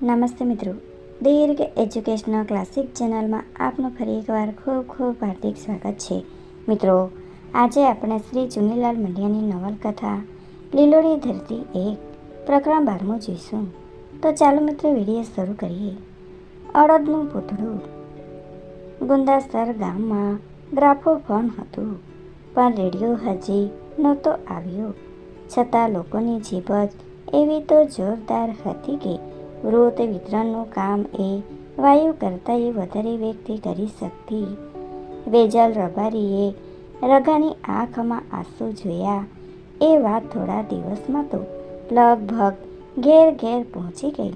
નમસ્તે મિત્રો. દીર્ઘ educational classic ચેનલમાં આપનું ફરી એકવાર ખૂબ ખૂબ હાર્દિક સ્વાગત છે. મિત્રો, આજે આપણે શ્રી ચુનીલાલ મંડિયાની નવલકથા લીલોડી ધરતી એક પ્રકરણ બારમું જોઈશું. તો ચાલો મિત્રો વીડિયો શરૂ કરીએ. અડદનું પૂતળું. ગુંદાસર ગામમાં ગ્રાફોફોન હતું, પણ રેડિયો હજી નહોતો આવ્યો. છતાં લોકોની જીભ જ એવી તો જોરદાર હતી કે વૃત વિતરણનું કામ એ વાયુ કરતાં એ વધારે વ્યક્તિ કરી શકતી. વેજલ રબારીએ રગાની આંખમાં આંસુ જોયા. એ વાત થોડા દિવસમાં તો લગભગ ઘેર ઘેર પહોંચી ગઈ.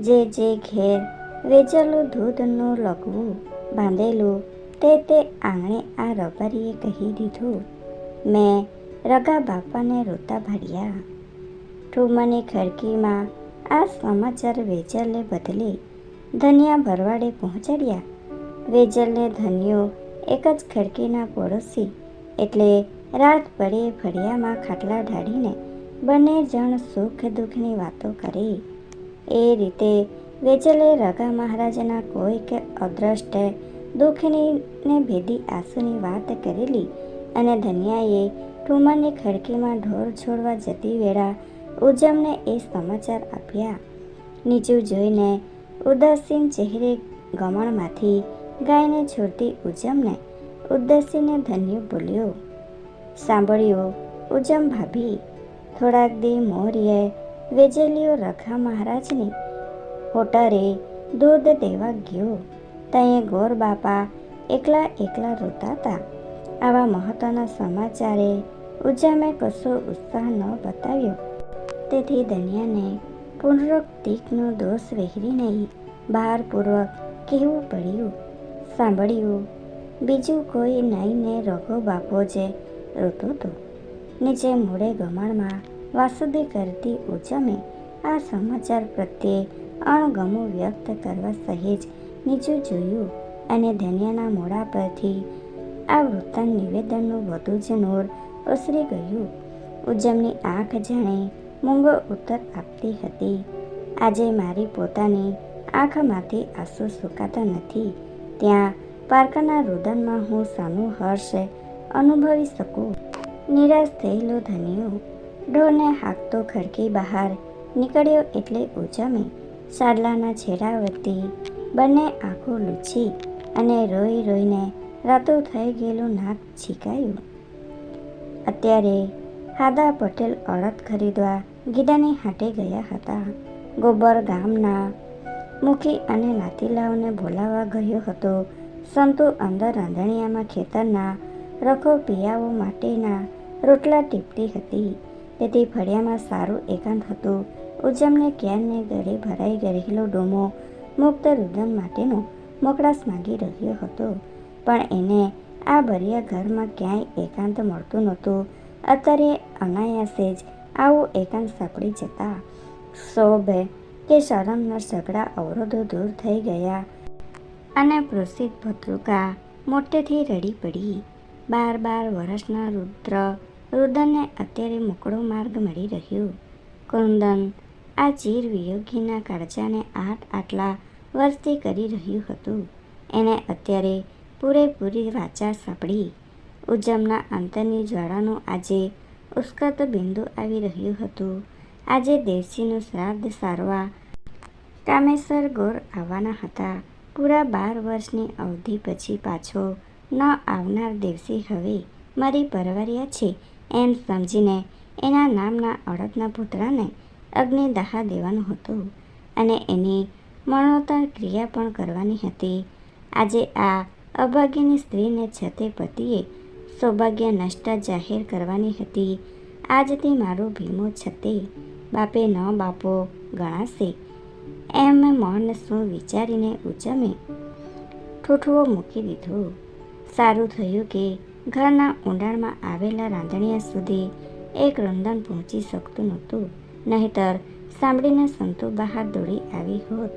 જે જે ઘેર વેચેલું દૂધનું લગવું બાંધેલું તે તે આંગણે આ રબારીએ કહી દીધું. મેં રગા બાપાને રોતા ભર્યા ઠુમની ખડકીમાં આ સમાચાર વેજલે બદલે ધનિયા ભરવાડે પહોંચાડ્યા. વેજલને ધન્યો એક જ ખડકીના પડોશી એટલે રાત પડે ફળિયામાં ખાટલા ઢાળીને બંને જણ સુખ દુઃખની વાતો કરી. એ રીતે વેજલે રગા મહારાજના કોઈક અદ્રષ્ટ દુઃખનીને ભેદી આંસુની વાત કરેલી અને ધનિયાએ ટુમરની ખડકીમાં ઢોર છોડવા જતી વેળા ઉજમને એ સમાચાર આપ્યા. નીચું જોઈને ઉદાસીન ચહેરે ગમણમાંથી ગાયને છોડતી ઉજમને ઉદાસીને ધન્યુ બોલ્યો. સાંભળ્યો, ઉજમ ભાભી, થોડાક દી મોરીએ વેજેલીઓ રખા મહારાજની હોટરે દૂધ દેવા ગયો. ત્યાં ગોર બાપા એકલા એકલા રોતા હતા આવા મહત્વના સમાચારે ઉજામે કશો ઉત્સાહ ન બતાવ્યો. તેથી ધનિયાને પુનરુક્તિકનો દોષ વહેરીને ભારપૂર્વક કહેવું પડ્યું. સાંભળ્યું. બીજું કોઈ નહીંને રઘો બાપો જે રોતો હતો નીચે મૂળે ગમણમાં વાસુદી કરતી ઉજમે આ સમાચાર પ્રત્યે અણગમો વ્યક્ત કરવા સહેજ નીચું જોયું અને ધન્યાના મોડા પરથી આ વૃત્તાંત નિવેદનનું વધુ જ નોર ઓસરી ગયું. ઉજમની આંખ જાણે મૂંગો ઉત્તર આપતી હતી. આજે મારી પોતાની આંખમાંથી આંસુ સુકાતા નથી. ત્યાં પારકાના રુદનમાં હું સાનું હર્ષ અનુભવી શકું. નિરાશ થયેલો ધનિયો ઢોરને હાંકતો ખડકી બહાર નીકળ્યો એટલે ઉજમે. સાડલાના છેડા વતી બંને આંખો લૂછી અને રોઈ રોઈને રાતો થઈ ગયેલું નાક છીકાયું. અત્યારે હાદા પટેલ અડદ ખરીદવા ગીડાની હાટે ગયા હતા. ગોબર ગામના મુખી અને નાતીલાઓને બોલાવવા ગયો હતો. સંતુ અંદર રાંધણિયામાં ખેતરના રખો પિયાઓ માટેના રોટલા ટીપતી હતી. તેથી ફળિયામાં સારું એકાંત હતું. ઉજમને ક્યારને ગળે ભરાઈ ગયેલો ડોમો મુક્ત રુદન માટેનો મોકળાશ માંગી રહ્યો હતો. પણ એને આ ભર્યા ઘરમાં ક્યાંય એકાંત મળતું નહોતું. અત્યારે અનાયાસે જ આવું એકાંત સાંપડી જતા શોભે કે શરમના સઘળા અવરોધો દૂર થઈ ગયા અને પ્રસિદ્ધ ભદ્રુકા મોટેથી રડી પડી. બાર બાર વર્ષના રુદ્ર રુદનને અત્યારે મોકળો માર્ગ મળી રહ્યો. કુંદન, આ ચીર વિયોગીના કાળજાને આઠ આટલા વર્ષથી કરી રહ્યું હતું. એને અત્યારે પૂરેપૂરી વાચા સાંપડી. ઉજમના અંતરની જ્વાળાનું આજે ઉસ્કત બિંદુ આવી રહ્યું હતું. આજે દેવસીનું શ્રાદ્ધ સારવા કામેશ્વર ગોર આવવાના હતા. પૂરા બાર વર્ષની અવધિ પછી પાછો ન આવનાર દેવસી હવે મારી પરવરિયા છે એમ સમજીને એના નામના અડદના પુતળાને અગ્નિદાહ દેવાનું હતું અને એની મરણોત્તર ક્રિયા પણ કરવાની હતી. આજે આ અભાગ્યની સ્ત્રીને છતે પતિએ સૌભાગ્ય નષ્ટ જાહેર કરવાની હતી. આજથી મારો ભીમો છતે બાપે ન બાપો ગણાશે. એમ મન શું વિચારીને ઉચમે ઠૂઠવો મૂકી દીધો. સારું થયું કે ઘરના ઊંડાણમાં આવેલા રાંધણિયા સુધી એક રંધન પહોંચી શકતું નહોતું. નહીતર સાંભળીને સંતો બહાર દોડી આવી હોત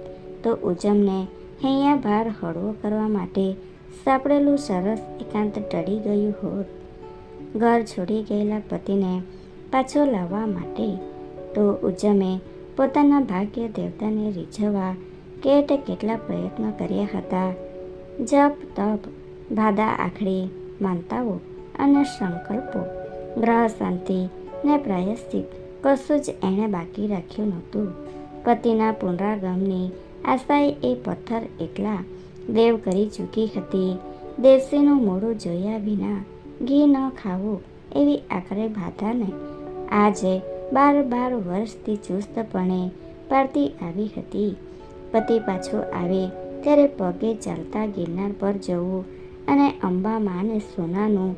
તો ઉજમને હૈયા ભાર હળવો કરવા માટે સાંપડેલું સરસ એકાંત ટળી ગયું હોત. ઘર છોડી ગયેલા પતિને પાછો લાવવા માટે તો ઉજમે પોતાના ભાગ્ય દેવતાને રીઝવવા કેટ કેટલા પ્રયત્નો કર્યા હતા. જપ, તપ, ભાદા આખડી, માનતાઓ અને સંકલ્પો, ગ્રહ શાંતિ ને પ્રાયશ્ચિત કશું જ એણે બાકી રાખ્યું નહોતું. પતિના પુનરાગમની આશાએ એ પથ્થર એકલા દેવ કરી ચૂકી હતી. દેવસીનું મોડું જોયા વિના ઘી ન ખાવું એવી આખરે ભાતાને આજે બાર બાર વર્ષથી ચુસ્તપણે પાડતી આવી હતી. પતિ પાછો આવે ત્યારે પગે ચાલતા ગિરનાર પર જવું અને અંબા માને સોનાનું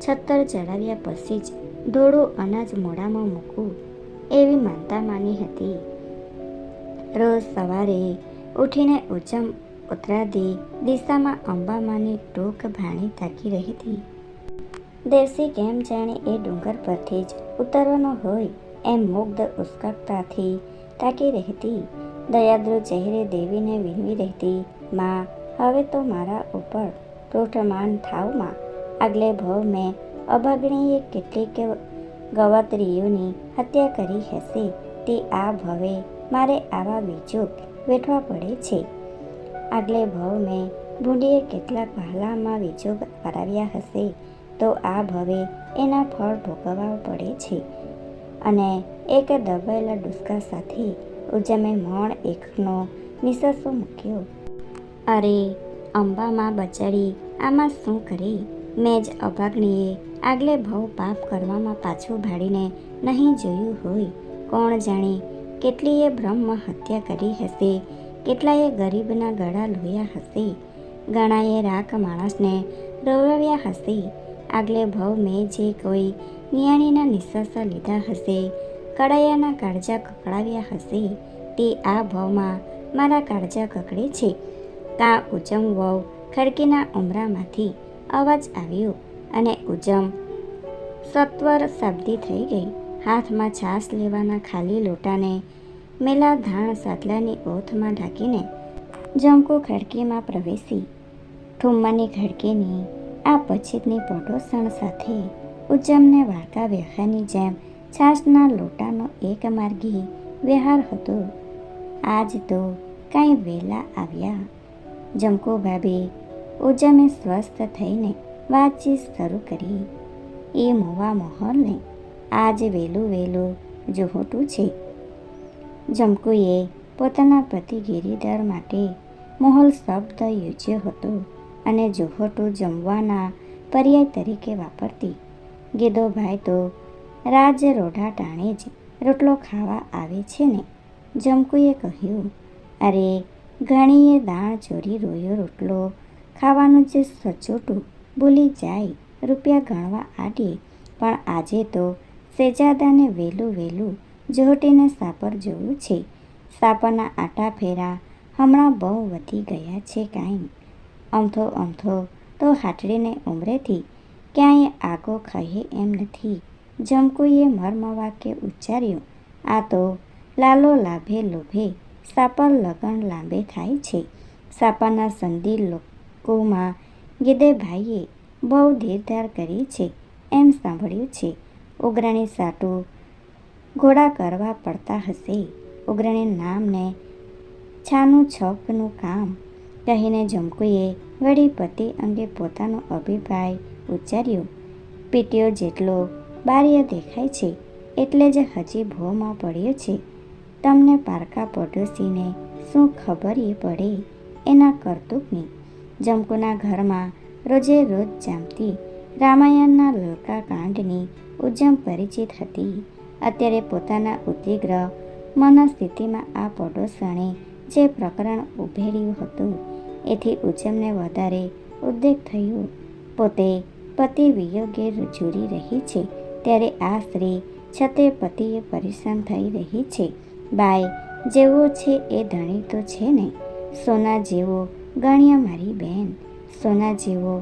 છત્તર ચડાવ્યા પછી જ ધોળું અનાજ મોડામાં મૂકવું એવી માનતા માની હતી. રોજ સવારે ઉઠીને ઉચમ ઉત્તરાદી દિશામાં અંબામાની ટોક ભાણી તાકી રહી હતી. દેવસી કેમ જાણે એ ડુંગર પરથી જ ઉતરવાનો હોય એમ મુગ્ધ ઉસ્કટતાથી તાકી રહેતી દયાદ્રુ ચહેરે દેવીને વિનવી રહેતી, માં, હવે તો મારા ઉપર પ્રોઠમાન થાવમાં આગલે ભવ મેં અભાગણીએ કેટલીક ગવતરીઓની હત્યા કરી હશે. તે આ ભવે મારે આવા બીજો વેઠવા પડે છે. આગલે ભવ મેં ભૂંડીએ કેટલાક ભાલામાં વેચો કરાવ્યા હશે, તો આ ભવે એના ફળ ભોગવવા પડે છે. અને એક દબાયેલા ડુસકા સાથે ઉજમે મણ એકનો નિસસો મૂક્યો. અરે, અંબામાં બચાડી આમાં શું કરી? મેં જ અભાગણીએ આગલે ભાવ પાપ કરવામાં પાછું ભાડીને નહીં જોયું હોય. કોણ જાણે કેટલીએ બ્રહ્મ હત્યા કરી હશે કેટલાએ ગરીબના ગળા લોયા હશે? ઘણાએ રાખ માણસને રવરવ્યા હશે? આગલે ભવ મેં જે કોઈ નિયાણીના નિશ્વાસા લીધા હશે કડાયાના કાળજા કકડાવ્યા હશે, તે આ ભાવમાં મારા કાળજા કકડે છે. તા ઉજમ વહુ ખડકીના ઉમરામાંથી અવાજ આવ્યો અને ઉજમ સત્વર શાબ્દી થઈ ગઈ. હાથમાં છાશ લેવાના ખાલી લોટાને મેલા ધાણ સાતલાની ઓથમાં ઢાંકીને જમકો ખડકીમાં પ્રવેશી. ઠુમ્માની ખડકીની, આ પછીતની પડોસણ સાથે ઉજ્જમને વાળકા વ્યવહારની જેમ છાશના લોટાનો એક માર્ગી વ્યહાર હતો. આજ તો કાંઈ વહેલા આવ્યા. જમકો ભાભી ઉજમે સ્વસ્થ થઈને વાતચીત શરૂ કરી. એ મોવા મોહનને આજ વહેલું વહેલું જોહોટું છે. જમકુએ પોતાના પતિ ગિરિધર માટે મોહલ શબ્દ યોજ્યો હતો અને જોહોટું જમવાના પર્યાય તરીકે વાપરતી. ગીદોભાઈ તો રાજ રોઢા ટાણે જ રોટલો ખાવા આવે છે ને? જમકુએ કહ્યું, અરે, ઘણીએ દાણ ચોરી રોયો રોટલો ખાવાનું જે સચોટું ભૂલી જાય રૂપિયા ગણવા આડીએ પણ આજે તો સેજાદાને વહેલું વહેલું જોહટીને સાપર જોયું છે. સાપરના આટા ફેરા હમણાં બહુ વધી ગયા છે કાંઈ. અમથો અમથો તો હાટડીને ઉમરેથી ક્યાંય આગો ખાઈએ એમ નથી. જમકુએ મર્મ વાક્ય ઉચ્ચાર્યું, આ તો લાલો લાભે લોભે, સાપર લગન લાંબે થાય છે. સાપાના સંધિ લોકોમાં ગીદેભાઈએ બહુ ધીરધાર કરી છે, એમ સાંભળ્યું છે. ઉગરાણી સાટું ઘોડા કરવા પડતા હશે. ઉગ્રણી નામને છાનું છપનું કામ કહીને જમકુએ વળી પતિ અંગે પોતાનો અભિપ્રાય ઉચ્ચાર્યો. પીટીઓ જેટલો બારીએ દેખાય છે, એટલે જ હજી ભોમાં પડ્યો છે. તમને પારકા પડોશીને શું ખબર એ પડે? એના કરતૂકની જમકુના ઘરમાં રોજે રોજ જામતી રામાયણના લલકા કાંડની ઉજ્જમ પરિચિત હતી. અત્યારે પોતાના ઉદ્વિગ્રહ મનસ્થિતિમાં આ પડોસણે જે પ્રકરણ ઉભેર્યું હતું, એથી ઉજ્જમને વધારે ઉદ્વેગ થયો. પોતે પતિ વિયોગે ઝૂરી રહી છે, ત્યારે આ સ્ત્રી છતે પતિએ પરેશાન થઈ રહી છે. બાય, જેવો છે એ ધણી તો છે ને? સોના જેવો ગણ્યા મારી બહેન સોના જેવો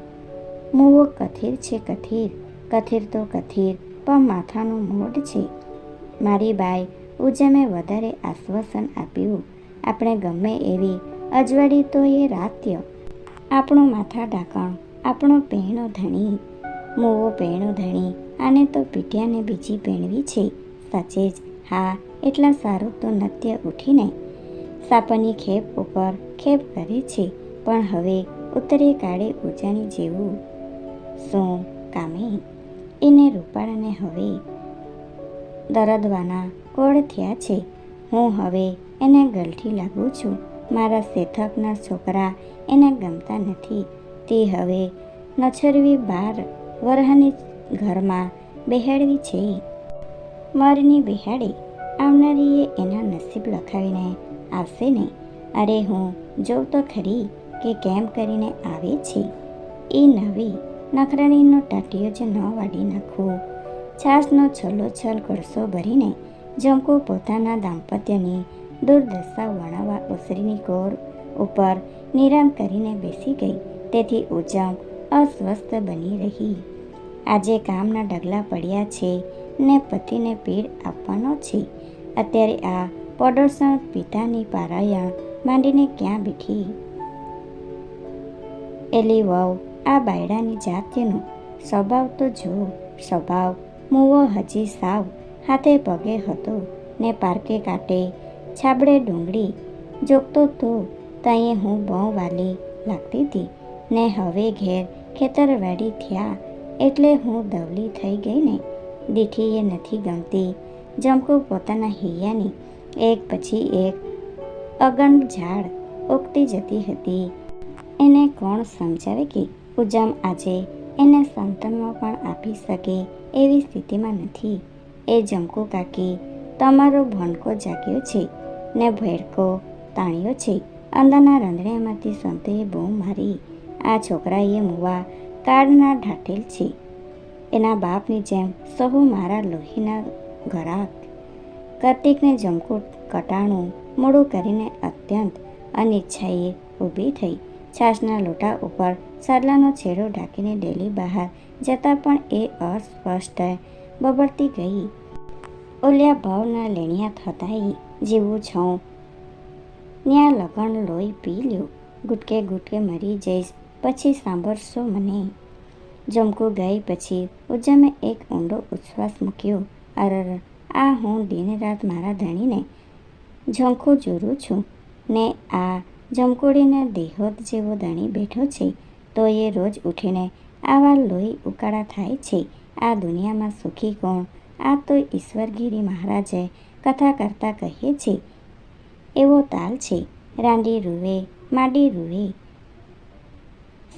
મૂવો કથિર છે કથિર કથિર તો કથિર, પણ માથાનું મોઢ છે. મારી બાઈ ઉજમે વધારે આશ્વાસન આપ્યું, આપણે ગમે એવી અજવાળી તો એ રાત્ય. આપણું માથા ઢાંકણ, આપણો પહેણો ધણી, મોવો પહેણો ધણી, આને તો પીઠિયાને બીજી પહેણવી છે. સાચે જ, હા, એટલા સારું તો નૃત્ય ઉઠીને સાપની ખેપ ઉપર ખેપ કરે છે, પણ હવે ઉત્તરે કાળે ઉજાણી જેવું. શું કામે? એને રૂપાળાને હવે દરદવાના કોળ થયા છે. હું હવે એને ગલઠી લાગું છું. મારા શેઠકના છોકરા એને ગમતા નથી. તે હવે નછરવી બાર વરહની ઘરમાં બેહાડવી છે. મરની બેહાડી. આવનારીએ એના નસીબ લખાવીને આવશે ને? અરે હું જોઉં તો ખરી કે કેમ કરીને આવે છે. એ નવી નખરાણીનો ટાટિયો જ ન વાડી નાખું. છાસનો છલોછલ કળસો ભરીને જંકુ પોતાના દાંપત્યની દુર્દશા વર્ણવવા ઓસરીની કોર ઉપર નિરામ કરીને બેસી ગઈ. તેથી ઉજમ અસ્વસ્થ બની રહી. આજે કામના ડગલા પડ્યા છે ને પતિને પીડ આપવાનો છે. અત્યારે આ પડોશણ પિતાની પારાયણ માંડીને ક્યાં બેઠી? એલી વહુ આ બાયડાની જાતિનો સ્વભાવ તો જો સ્વભાવ મૂવો હજી સાવ હાથે પગે હતો ને પારકે કાટે છાબડે ડુંગળી જોગતો તો તઈએ હું બહુ વાલી લાગતી હતી ને હવે ઘેર ખેતરવાડી થયા એટલે હું દવલી થઈ ગઈ ને. દીઠીએ નથી ગમતી. જમકું પોતાના હૈયાની એક પછી એક અગણ ઝાડ ઉગતી જતી હતી. એને કોણ સમજાવે કે ઉજામ આજે એને સંતાનમાં પણ આપી શકે? એવી સ્થિતિમાં નથી. એ જમકુ કાકી તમારો ભણકો જાગ્યો છે ને ભેડકો તાણ્યો છે. અંદરના રંધણિયામાંથી સંતોએ બહુ મારી. આ છોકરાએ મુવા કાળના ઢાટેલ છે. એના બાપની જેમ સહુ મારા લોહીના ઘરાક. કાર્તિકને જમકુ કટાણું મોડું કરીને અત્યંત અનિચ્છાએ ઊભી થઈ. છાશના લોટા ઉપર સાદલાનો છેડો ઢાંકીને ડેલી બહાર જતાં પણ એ અસ્પષ્ટ બબડતી ગઈ. ઓલ્યા ભાવના લેણિયા થતાંય જીવું છું. ન્યા લગણ લોહી પી લ્યો. ગુટકે ગુટકે મરી જઈશ. પછી સાંભળશો મને. જમકું ગઈ પછી ઉજમે એક ઊંડો ઉચ્છ્વાસ મૂક્યો. અરર, આ હું દિન રાત મારા ધણીને ઝંખું જોરું છું. ને આ જમકુડીને દેહોત જેવો ધણી બેઠો છે. તો એ રોજ ઉઠીને આવા લોહી ઉકાળા થાય છે. આ દુનિયામાં સુખી કોણ? આ તો ઈશ્વરગીરી મહારાજે કથા કરતા કહીએ છે. એવો તાલ છે. રાંડી રૂવે, માડી રૂવે.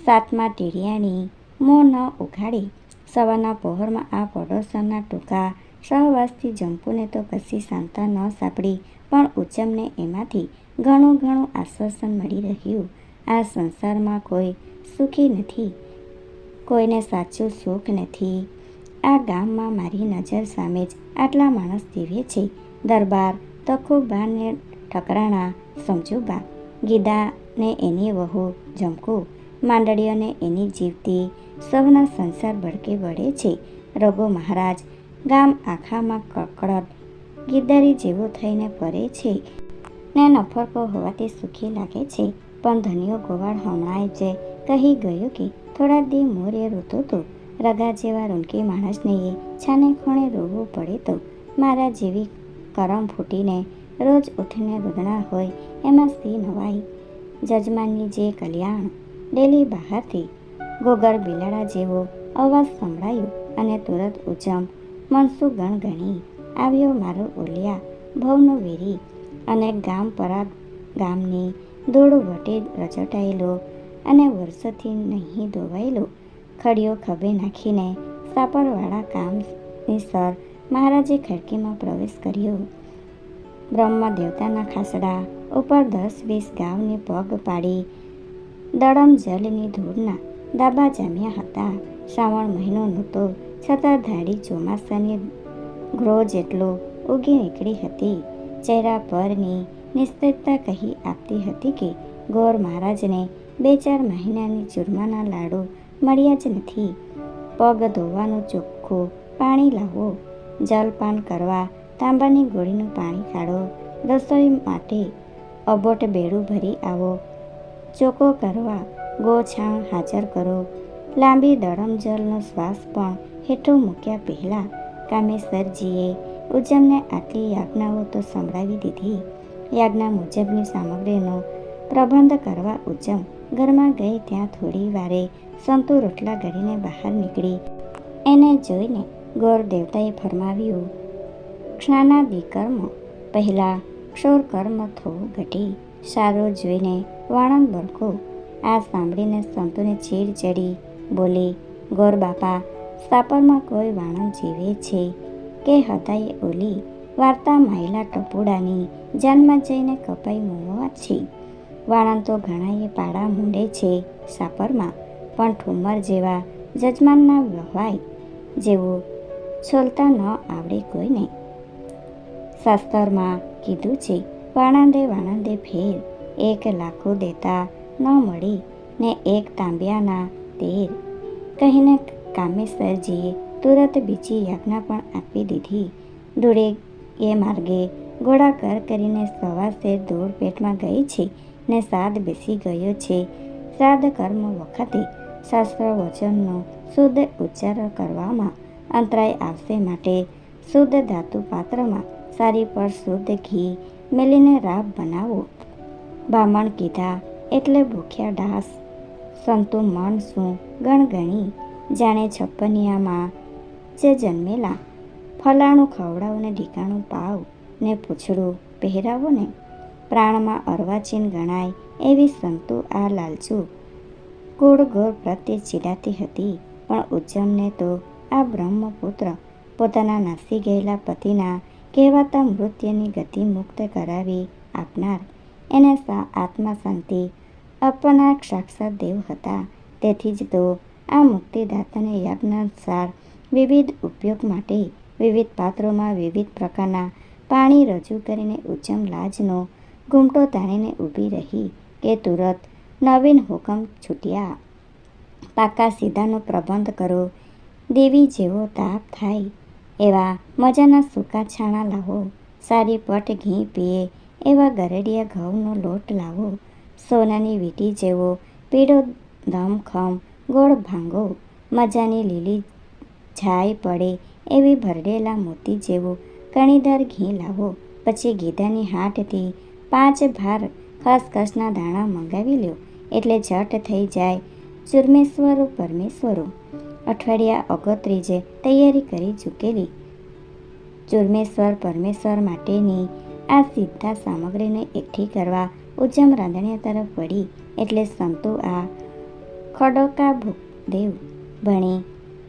સાતમા ટીડિયાની મોં ન ઉઘાડી. સવારના પહોરમાં આ પડોશના ટૂંકા સહવાસથી જંપુને તો કશી શાંતા ન સાંપડી, પણ ઉચ્ચમને એમાંથી ઘણું ઘણું આશ્વાસન મળી રહ્યું. આ સંસારમાં કોઈ સુખી નથી. કોઈને સાચું સુખ નથી. આ ગામમાં મારી નજર સામે જ આટલા માણસ જીવે છે. દરબાર, તખુબાને ઠકરાણા, સમજુબા. ગીદાને એની વહુ જમકુ. માંડળીઓને એની જીવતી. સૌના સંસાર ભડકે વળે છે. રઘુ મહારાજ, ગામ આખામાં કકડત ગીદારી જેવો થઈને ફરે છે. ને નફરકો હોવાથી સુખી લાગે છે. પણ ધનિયો ગોવાળ હમણાં જ કહી ગયો કે, થોડા દી મોરે રોતો તો, રગા જેવા રૂનકી માણસને એ છાને ખૂણે રોવું પડે તો, મારા જેવી કરમ ફૂટીને રોજ ઉઠીને રૂદણા હોય એમાં સી નવાઈ. જજમાનની જે કલ્યાણ, ડેલી બહારથી ગોગર બિલાડા જેવો અવાજ સંભળાયો અને તુરત ઉજમ મનસુ ગણગણી, આવ્યો મારો ઓલિયા, ભવનો વેરી અને ગામ પરા ગામની દોડ વટે રચટાયેલો અને વર્ષોથી નહીં ધોવાયેલું ખડીઓ ખભે નાખીને સાપરવાળા કામની સર મહારાજે ખડકીમાં પ્રવેશ કર્યો. બ્રહ્મ દેવતાના ખાસડા ઉપર દસ વીસ ગાવને પગ પાડી દડમ જલની ધૂળના દાબા જામ્યા હતા. શ્રાવણ મહિનો નહોતો, છતાં ધાડી ચોમાસાની ગ્રો જેટલો ઉગી નીકળી હતી. ચહેરા પરની નિશ્ચિતતા કહી આપતી હતી કે, ગોર મહારાજને બે ચાર મહિનાની ચૂરમાના લાડુ મળ્યા જ નથી. પગ ધોવાનું ચોખ્ખું પાણી લાવો. જલપાન કરવા તાંબાની ગોળીનું પાણી કાઢો. રસોઈ માટે અબોટ બેડું ભરી આવો. ચોકો કરવા ગોછાણ હાજર કરો. લાંબી દડમ જલનો શ્વાસ પણ હેઠો મૂક્યા પહેલાં કામેશ્વરજીએ ઉજ્જમને આટલી યાજ્ઞાઓ તો સંભળાવી દીધી. યાજ્ઞા મુજબની સામગ્રીનો પ્રબંધ કરવા ઉજ્જમ ઘરમાં ગઈ ત્યાં થોડી વારે સંતુ રોટલા ઘડીને બહાર નીકળી. એને જોઈને ગોર દેવતાએ ફરમાવ્યું ક્ષાના કર્મ, પહેલાં ક્ષોર કર્મ થવું ઘટી. સારો જોઈને વાણંદ બળકો આ સાંભળીને સંતોને ચીર ચડી, બોલી, ગોર બાપા, સાપરમાં કોઈ વાણંદ જીવે છે? કે હતાએ ઓલી વાર્તા માયલા ટપુડાની જાનમાં જઈને કપાઈ મોવા છે? વાણંદ તો ઘણાએ પાડા મૂંડે છે સાપરમાં, પણ ઠુમર જેવા જજમાનના વહવાય જેવું છોલતા ન આવડે કોઈને. શાસ્ત્રમાં કીધું છે, વાણંદે વાણંદે ફેર, એક લાખો દેતા ન મળી ને એક તાંબ્યાના તેર. કહીને કામેશ્વરજીએ તુરત બીજી યાજ્ઞા પણ આપી દીધી. ધૂળે એ માર્ગે ગોળાકાર કરીને સવાસે ધૂળ પેટમાં ગઈ છે. ને સાદ બેસી ગયો છે. શ્રાદ્ધ કર્મ વખતે શાસ્ત્ર વચનનો શુદ્ધ ઉચ્ચાર કરવામાં અંતરાય આવશે માટે શુદ્ધ ધાતુ પાત્રમાં સારી પર શુદ્ધ ઘી મેલીને રાબ બનાવો. બામણ કીધા, એટલે ભૂખ્યા ડાસ. સંતુ મન શું ગણગણી જાણે છપ્પનિયામાં જે જન્મેલા. ફલાણું ખવડાવો ને ઢીકાણું પાવ ને પૂછડું પહેરાવો ને. પ્રાણમાં અર્વાચીન ગણાય એવી સંતુ આ લાલચુ. કુળ ગોળ પ્રત્યે ચીડાતી હતી, પણ ઉજ્જમને તો આ બ્રહ્મપુત્ર પોતાના નાસી ગયેલા પતિના કહેવાતા મૃત્યુની ગતિ મુક્ત કરાવી આપનાર. એને આત્મા શાંતિ આપનાર સાક્ષાત દેવ હતા. તેથી જ તો આ મુક્તિદાતાને યજ્ઞાનુસાર વિવિધ ઉપયોગ માટે વિવિધ પાત્રોમાં વિવિધ પ્રકારના પાણી રજૂ કરીને ઉચ્ચમ લાજનો ઘૂમટો તાણીને ઊભી રહી કે તુરત નવીન હુકમ છૂટ્યા. પાકા સીધાનો પ્રબંધ કરો. દેવી જેવો તાપ થાય એવા મજાના સૂકા છાણા લાવો. સારી પટ ઘી પીએ એવા ગરડિયા ઘઉંનો લોટ લાવો. સોનાની વીંટી જેવો પીળો ધમખમ ગોળ ભાંગો. મજાની લીલી છાય પડે એવી ભરડેલા મોતી જેવો કણીદાર ઘી લાવો. પછી ગીધાની હાટથી પાંચ ભાર ખસખસના દાણા મંગાવી લ્યો. એટલે ઝટ થઈ જાય. ચુરમેશ્વરો પરમેશ્વરો. અઠવાડિયા અગોત્રીજે તૈયારી કરી ચૂકેલી. ચુરમેશ્વર પરમેશ્વર માટેની આ સીધા સામગ્રીને એકઠી કરવા ઉજ્જમ રાંધણિયા તરફ વળી. એટલે સંતો આ ખડોકા ભૂદેવ ભણી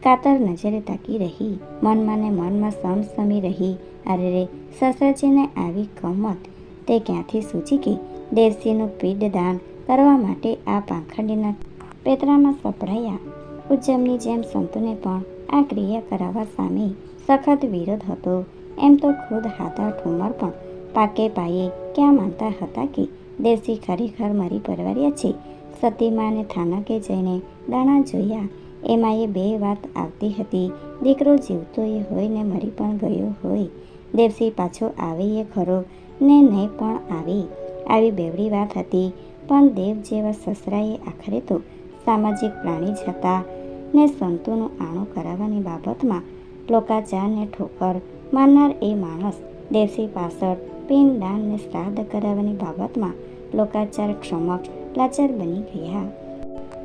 કાતર નજરે તાકી રહી. મનમાં ને મનમાં સમસમી રહી. અરે રે, સસરાજીને આવી કમત તે ક્યાંથી સૂચી કે દેવસીનું પીડદાન કરવા માટે આ પાંખડીના પેતરામાં સપડાયા ઉજ્જમની જેમ સંતોને પણ આ ક્રિયા કરાવવા સામે સખત વિરોધ હતો. એમ તો ખુદ હાથા ઠુમર પણ પાકે પાયે ક્યાં માનતા હતા કે દેવસી ખરેખર મરી પરવાર્યા છે? સતીમાને થાનકે જઈને દાણા જોયા. એમાં એ બે વાત આવતી હતી. દીકરો જીવતો એ હોય ને મરી પણ ગયો હોય. દેવસી પાછો આવે એ ખરો. ને નહીં પણ આવી. આવી બેવડી વાત હતી. પણ દેવ જેવા સસરાએ આખરે તો સામાજિક પ્રાણી જ હતા ને સંતોનું આણું કરાવવાની બાબતમાં લોકાચારને ઠોકર માનનાર એ માણસ દેવસી પાછળ દાનને શ્રાદ્ધ કરાવવાની બાબતમાં લોકાચાર ક્ષમક્ષ લાચાર બની ગયા.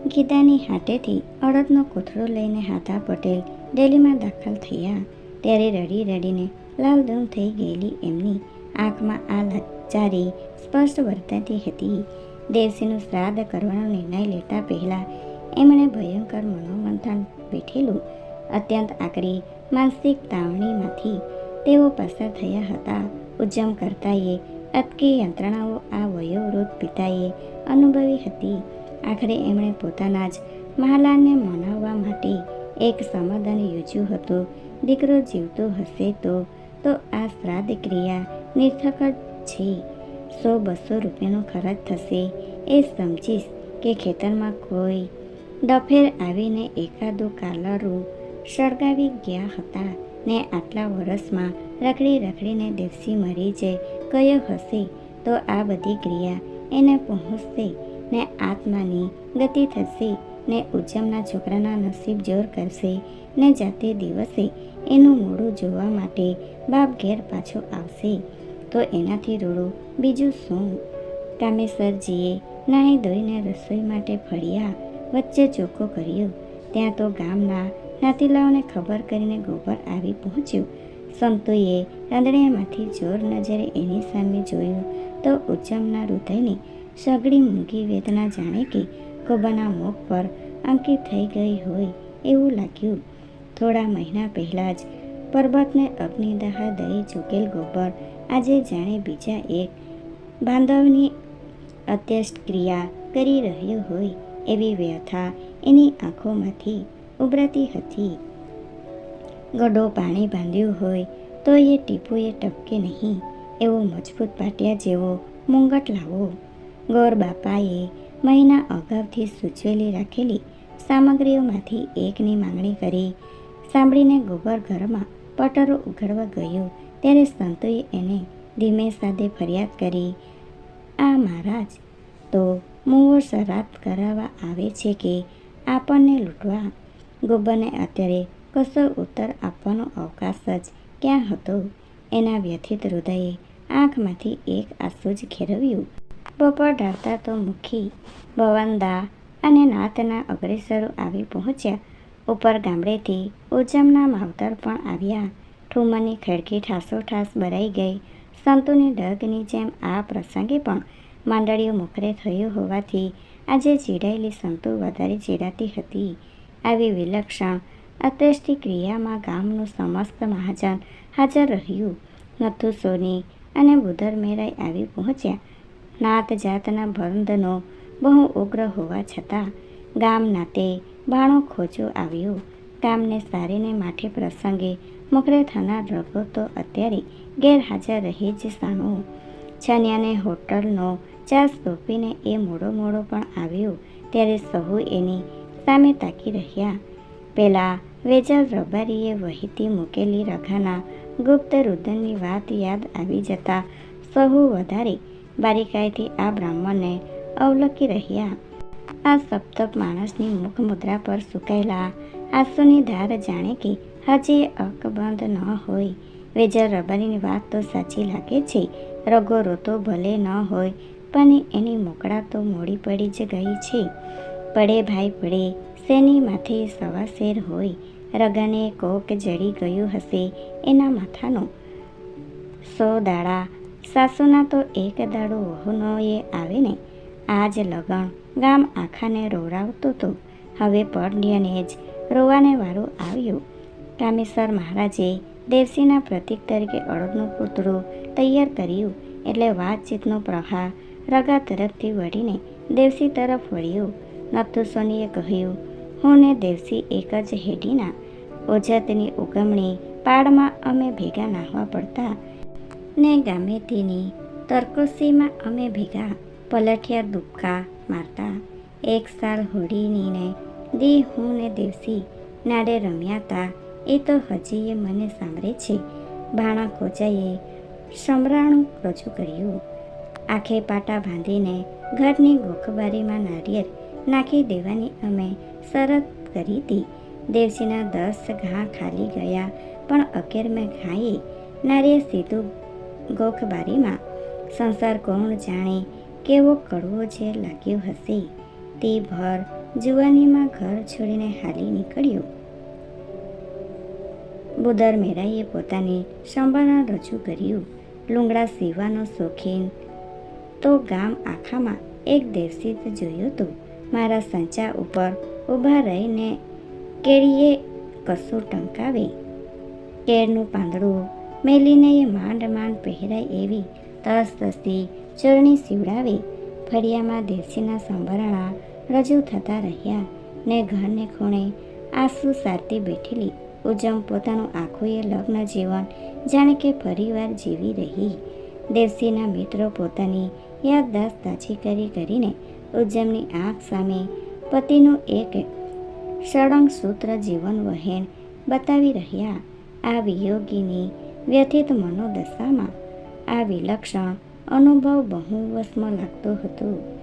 ગીતાની હાટેથી અડદનો કોથળો લઈને હાથા પટેલ ડેલીમાં દાખલ થયા. ત્યારે રડી રડીને લાલદમ થઈ ગયેલી એમની આંખમાં આ લાચારી સ્પષ્ટ વર્તાતી હતી. દેવસીનું શ્રાદ્ધ કરવાનો નિર્ણય લેતા પહેલાં એમણે ભયંકર મનોમંથન બેઠેલું અત્યંત આકરી માનસિક તાવણીમાંથી તેઓ પસાર થયા હતા. ઉજ્જમ કરતાએ અટકી યંત્રણાઓ આ વયોવૃદ્ધ પિતાએ અનુભવી હતી. આખરે એમણે પોતાના જ મહાલાને મનાવવા માટે એક સમાધાન યોજ્યું હતું. દીકરો જીવતો હશે તો તો આ શ્રાદ્ધ ક્રિયા નિર્થક જ છે. સો બસો રૂપિયાનો ખર્ચ થશે. એ સમજીશ કે ખેતરમાં કોઈ ડફેર આવીને એકાદો કાલરું સળગાવી ગયા હતા ને આટલા વર્ષમાં રખડી રખડીને દેવસી મરી જે ગયો હશે, તો આ બધી ક્રિયા એને પહોંચશે ને આત્માની ગતિ થશે ને ઉજ્જમના છોકરાના નસીબ જોર કરશે ને જાતે દિવસે એનું મોડું જોવા માટે બાપ ઘેર પાછો આવશે. તો એનાથી રોડું બીજું શું? કામેશ્વરજીએ નાહી ધોઈને રસોઈ માટે ફળિયા વચ્ચે ચોખ્ખો કર્યો. ત્યાં તો ગામના નાતીલાઓને ખબર કરીને ગોબર આવી પહોંચ્યું. સંતોએ આંધળિયામાંથી જોર નજરે એની સામે જોયું તો ઉચ્ચમના હૃદયની સગડી મૂંગી વેદના જાણે કે કોબાના મુખ પર અંકિત થઈ ગઈ હોય એવું લાગ્યું. થોડા મહિના પહેલાં જ પર્વતને અગ્નિદાહ દઈ ચૂકેલ ગોબર આજે જાણે બીજા એક બાંધવની અત્યષ્ટક્રિયા કરી રહ્યો હોય એવી વ્યથા એની આંખોમાંથી ઉભરાતી હતી. ગડો પાણી બાંધ્યું હોય તો એ ટીપુએ ટપકે નહીં એવો મજબૂત પાટિયા જેવો મુંગટ લાવો. ગોર બાપાએ મહિના અગાઉથી સૂચવેલી રાખેલી સામગ્રીઓમાંથી એકની માંગણી કરી સાંભળીને ગોબર ઘરમાં પટરો ઉઘડવા ગયો. ત્યારે સંતોએ એને ધીમે સાથે ફરિયાદ કરી, આ મહારાજ, તો મુવર શરાત કરાવવા આવે છે કે આપણને લૂંટવા? ગોબરને અત્યારે કશો ઉત્તર આપવાનો અવકાશ જ ક્યાં હતો? એના વ્યથિત હૃદયે આંખમાંથી એક આંસુ જ ખેરવ્યું. બપોર ઢાળતા તો મુખી ભવનદા અને નાતના અગ્રેસરો આવી પહોંચ્યા. ઉપર ગામડેથી ઉજમના માવતર પણ આવ્યા. ઠુમરની ખડકી ઠાસોઠાસ ભરાઈ ગઈ. સંતોની ડગની જેમ આ પ્રસંગે પણ માંડળીઓ મોખરે થયું હોવાથી આજે ચીડાયેલી સંતો વધારે ચીડાતી હતી. આવી વિલક્ષણ અત્યષ્ટિ ક્રિયામાં ગામનું સમસ્ત મહાજન હાજર રહ્યું. નથુ સોની અને બુધર મેરાઈ આવી પહોંચ્યા. નાત જાતના બંધનો બહુ ઉગ્ર હોવા છતાં ગામ નાતે બાણો ખોજો આવ્યો. ગામને સારીને માઠે પ્રસંગે મોખરે થનાર રગો તો અત્યારે ગેરહાજર રહી જ સાનો છાનિયાને હોટલનો ચાસ સોંપીને એ મોડો મોડો પણ આવ્યો, ત્યારે સહુ એની સામે તાકી રહ્યા. પેલા વેજલ રબારીએ વહીતી મૂકેલી રઘાના ગુપ્ત રુદનની વાત યાદ આવી જતા સહુ વધારે બારીકાઈથી આ બ્રાહ્મણને અવલકી રહ્યા. આ સપ્તક માણસની મુખ મુદ્રા પર સુકાયેલા આંસુની ધાર જાણે કે હજી અકબંધ ન હોય. વેજર રબારીની વાત તો સાચી લાગે છે. રગો રોતો ભલે ન હોય, પણ એની મોકળા તો મોડી પડી જ ગઈ છે. પડે ભાઈ પડે, શેની માથે સવા શેર હોય? રગાને કોક જડી ગયું હશે એના માથાનો. સો દાડા, સાસુના તો એક દાડો વહુનો એ આવે ને? આજ લગણ ગામ આખાને રોવડાવતો હતું હવે પરણ્યને જ રોવાને વારું આવ્યો. કામેશ્વર મહારાજે દેવસીના પ્રતીક તરીકે અડદનું પૂતળું તૈયાર કર્યું એટલે વાતચીતનો પ્રહાર રગા તરફથી વળીને દેવસી તરફ વળ્યો. નથુસોનીએ કહ્યું, હું ને દેવસી એક જ હેડીના ઓજતની ઉગમણી પાડમાં અમે ભેગા નાહવા પડતા ને ગામેતીની તરકુસીમાં અમે ભેગા પલઠિયા દુબકા મારતા. એક સાલ હોળીનીને દી હું ને દેવસી નાડે રમ્યા તા એ તો હજી એ મને સાંભળે છે. ભાણા કોચાઈએ સમરાણું રજૂ કર્યું. આંખે પાટા બાંધીને ઘરની ગોખબારીમાં નારિયેળ નાખી દેવાની અમે શરત કરી હતી. દેવસીના દસ ઘા ખાલી ગયા, પણ અગિયારમે ઘાએ નારિયેર સીધું ગોખબારીમાં. સંસાર કોણ જાણે કેવો કડવો જે લાગ્યો હશે. તે ભર જુવાનીમાં ઘર છોડીને હાલી નીકળ્યો. બુદર મેરાઈએ પોતાની સંભાળણ રજૂ કર્યું. લુંગડા સીવાનો શોખીન. તો ગામ આખામાં એક દેવસી તો જોયું તો. મારા સંચા ઉપર ઊભા રહીને કેળીએ કશું ટંકાવે. કેળનું પાંદડું મેલીને એ માંડ માંડ પહેરાય એવી તસ તસી ચરણી સીવડાવે ફળિયામાં દેવસીના સંભરણા રજૂ થતા રહ્યા ને ઘરને ખૂણે આંસુ સારતી બેઠેલી ઉજમ પોતાનું આખું એ લગ્ન જીવન જાણે કે ફરીવાર જીવી રહી. દેવસીના મિત્રો પોતાની યાદદાસ્ત તાજી કરી કરીને ઉજ્જમની આંખ સામે પતિનું એક સળંગ સૂત્ર જીવન વહેણ બતાવી રહ્યા. આ વિયોગીની વ્યથિત મનોદશામાં આ વિલક્ષણ અનુભવ બહુ વસમાં લાગતો હતો.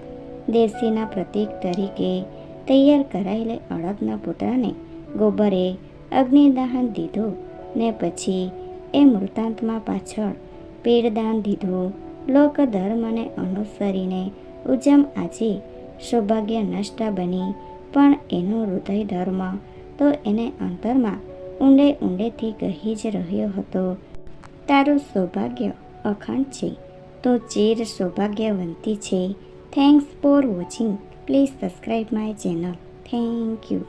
દેશીના પ્રતીક તરીકે તૈયાર કરાયેલી અડદના પુતળાને ગોબરે અગ્નિદાહન દીધું ને પછી એ મૃતાંતમાં પાછળ પીડદાન દીધું. લોક ધર્મને અનુસરીને ઉજમ આજે સૌભાગ્ય નષ્ટ બની. પણ એનો હૃદય ધર્મ તો એને અંતરમાં ઊંડે ઊંડેથી કહી જ રહ્યો હતો. તારું સૌભાગ્ય અખંડ છે. તો ચીર સૌભાગ્યવંતી છે. Thanks for watching please subscribe my channel thank you